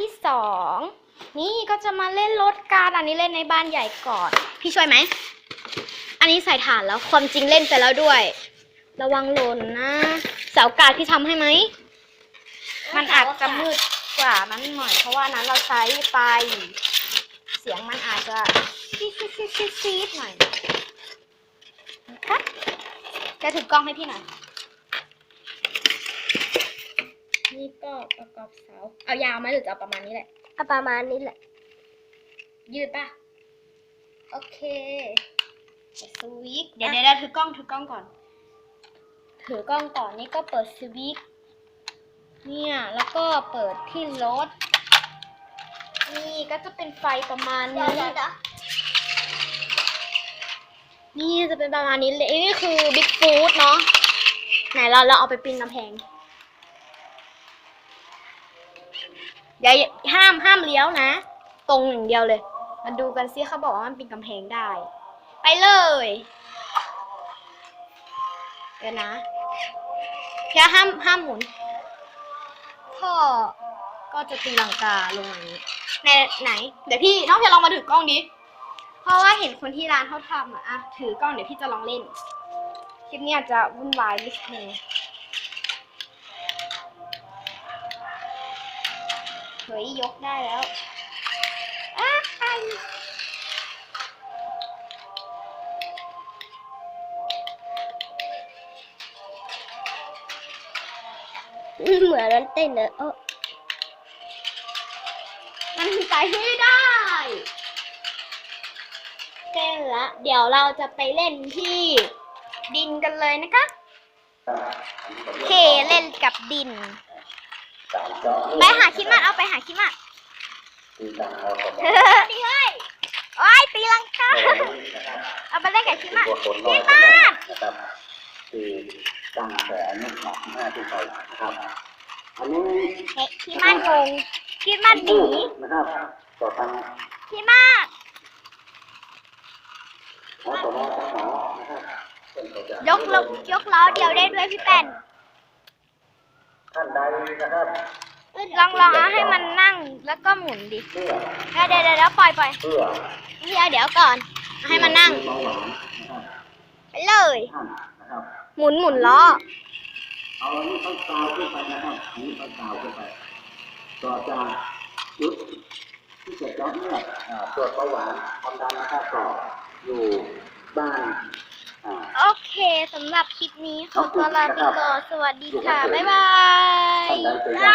ที่สองนี่ก็จะมาเล่นรถการอันนี้เล่นในบ้านใหญ่ก่อน พี่ช่วยไหม อันนี้ใส่ฐานแล้วความจริงเล่นไปแล้วด้วย ระวังหล่นนะเสากาดที่ทำให้ไหม มันอาจจะมืดกว่านั้นหน่อยเพราะว่านั้นเราใช้ไฟเสียงมันอาจจะซีดซีดซีดซีดซีดหน่อยนะคะจะถือกล้องให้พี่หน่อย นี่ก็ประกอบเสา เอายาวไหมหรือจะเอาประมาณนี้แหละก็ประมาณนี้แหละ ยืดป่ะ โอเคเปิดสวิตช์เดี๋ยวเดี๋ยวเดี๋ยวถือกล้องถือกล้องก่อน ถือกล้องก่อนนี่ก็เปิดสวิตช์เนี่ย แล้วก็เปิดที่รถ นี่ก็จะเป็นไฟประมาณเดี๋ยวนี้เดี๋ยวเดี๋ยวนี่จะเป็นประมาณนี้เลย นี่คือบิ๊กฟูดเนาะ ไหนเราเราเอาไปปิ้นกำแพง อย่าห้ามห้ามเลี้ยวนะ ตรงอย่างเดียวเลย มาดูกันซิเขาบอกว่ามันปีนกำแพงได้ ไปเลยเดี๋ยวนะพี่ห้ามห้ามหมุนพ่อก็จะตีลังกาลงอย่างนี้ไหนไหน เดี๋ยวพี่น้องพี่ลองมาถือกล้องดิเพราะว่าเห็นคนที่ร้านเขาทำอะอะถือกล้องเดี๋ยวพี่จะลองเล่น คลิปนี้อาจจะวุ่นวายนิดนึง เฮ้ยยกได้แล้วอ้าไอเหมือนมันเต้นเลยเออมันไปไม่ได้เต้นละเดี๋ยวเราจะไปเล่นที่ดินกันเลยนะคะเคเล่นกับดิน ไปหาคิดมาเอาไปหาคิดมาดีเฮ้ยโอ้ยตีลังกาเอาไปเล่นกับคิดมาตัวคนรอคิดดมานะครับคือตั้งแต่อายุหกห้าขึ้นไปนะครับอันนี้คิดมางงคิดมาหนีนะครับต่อทางคิดมาหมอสมอสมอนะครับเช่นเขาจะยกล้อยกล้อเดียวได้ด้วยพี่แป้น ท่านใดนะครับลองลองเอาให้มันนั่งแล้วก็หมุนดิเพื่อเดี๋ยวเดี๋ยวเดี๋ยวปล่อยปล่อยเพื่อเดี๋ยวเดี๋ยวก่อนเอาให้มันนั่งเบาหวานนะครับไปเลย ท่านนะครับหมุนหมุนล้อ เอาอันนี้ต้องกาวขึ้นไปนะครับอันนี้ต้องกาวขึ้นไปต่อจากจุดที่จะเจาะเลือดอ่าตรวจเบาหวานความดันนะครับต่ออยู่บ้านอ่า โอเคสำหรับคลิปนี้ขอตัวลาไปก่อนสวัสดีค่ะ บ๊ายบาย